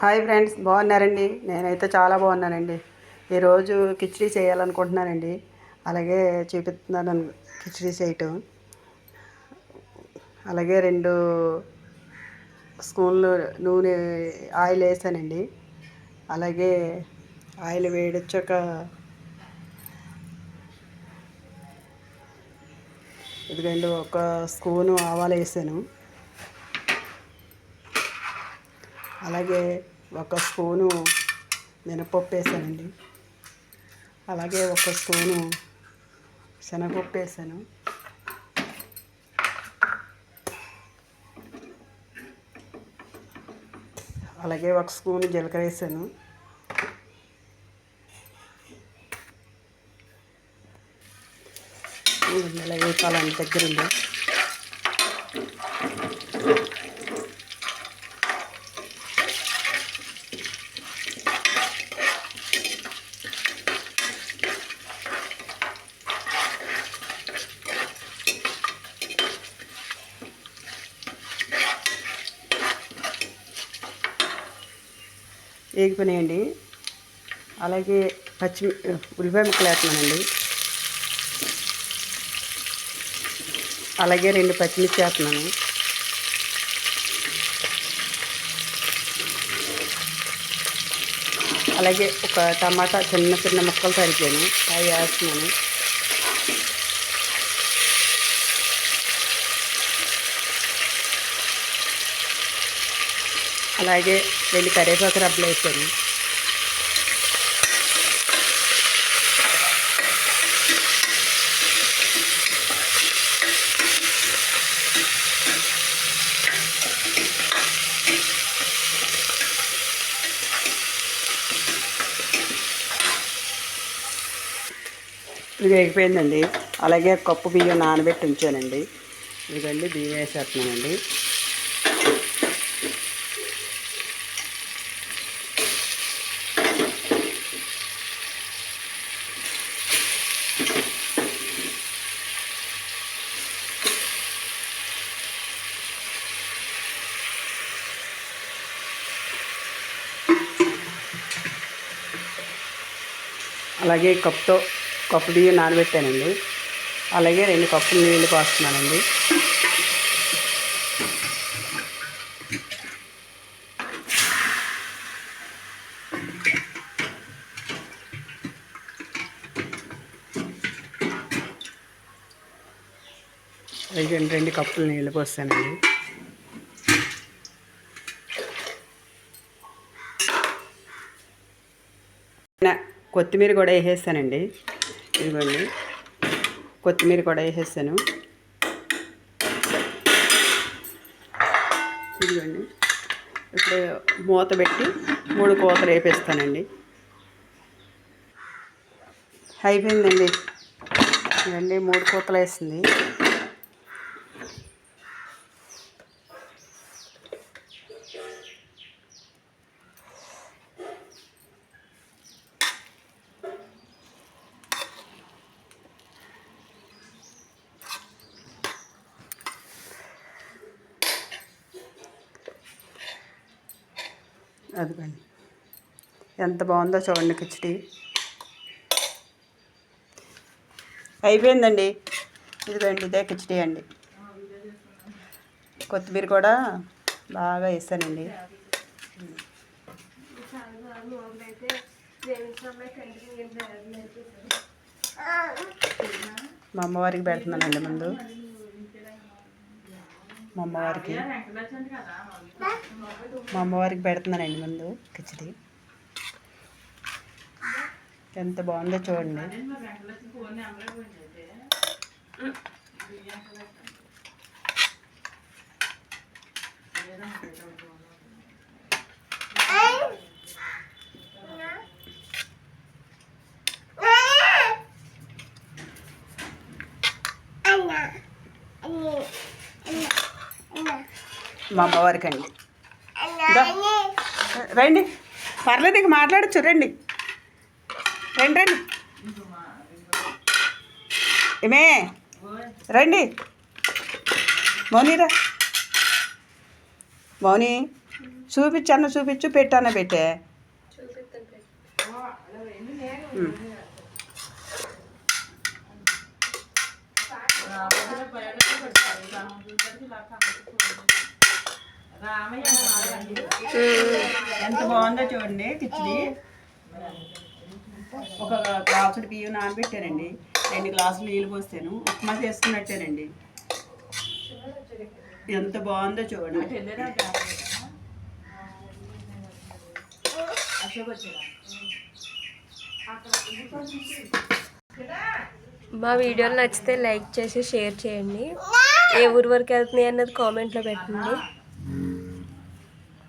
Hi friends బాగున్నారండి? నేనైతే చాలా బాగున్నానండి. ఈరోజు కిచడీ చేయాలనుకుంటున్నానండి. అలాగే చూపిస్తున్నాను కిచడీ చేయటం. అలాగే రెండు స్పూన్లు నూనె ఆయిల్ వేసానండి. అలాగే ఆయిల్ వేడొచ్చాక రెండు ఒక స్పూను ఆవాలు వేసాను. అలాగే ఒక స్పూను మినపప్పు వేసానండి అలాగే ఒక స్పూను శనగపప్పు వేసాను అలాగే ఒక స్పూన్ జీలకర్ర వేసాను అలాగే పలాంటి దగ్గర ఉంది వేగిపోయినాయండి అలాగే పచ్చి ఉల్లిపాయ ముక్కలు వేస్తున్నానండి. అలాగే రెండు పచ్చిమిర్చి వేస్తున్నాను. అలాగే ఒక టమాటా చిన్న చిన్న ముక్కలు తరిగాను అవి వేస్తున్నాను. అలాగే రెండు కరేపాకు రబ్బలు వేసాను. ఇది వేగిపోయిందండి. అలాగే కప్పు బియ్యం నానబెట్టి ఉంచానండి. ఇదిగండి బియ్యం వేసేస్తున్నానండి. అలాగే కప్తో కప్పు బియ్యం నానబెట్టానండి. అలాగే రెండు కప్పులు నీళ్ళు పోస్తున్నానండి. అలాగే రెండు కప్పులు నీళ్ళు పోస్తానండి. కొత్తిమీర కూడా వేసేసానండి ఇదిగోండి. కొత్తిమీర కూడా వేసేసాను ఇదిగోండి. ఇప్పుడు మూత పెట్టి మూడు కోతలు వేపేస్తానండి అయిపోయిందండి. ఇవ్వండి మూడు కోతలు వేసింది. అదిగోండి. ఎంత బాగుందో చూడండి కిచడి. అయిపోయిందండి. ఇదిగోండి ఇదే కిచడి అండి. కొత్తిమీర కూడా బాగా వేసానండి. మా అమ్మవారికి పెడుతున్నానండి ముందు. మా అమ్మవారికి. మా అమ్మవారికి పెడుతున్నానండి ముందు కిచడి. ఎంత బాగుందో చూడండి. మా అమ్మవారికి అండి రండి. పర్లేదు ఇక మాట్లాడచ్చు. రండి. రండి రండి. ఏమే రండి. మౌనిరా మౌని చూపించన్న చూపించు పెట్టాను పెట్టే. ఉమ్. ఎంత బాగుందో చూడండి కిచిడి ఒక గ్లాసుడు బియ్యం నానబెట్టారండి. రెండు గ్లాసులు నీళ్ళు పోస్తాను. ఉప్మా చేసుకున్నట్టేనండి. ఎంత బాగుందో చూడండి. మా వీడియోలు నచ్చితే లైక్ చేసి షేర్ చేయండి. ఏ ఊరు వరకు వెళ్తున్నాయి అన్నది కామెంట్లో పెట్టండి.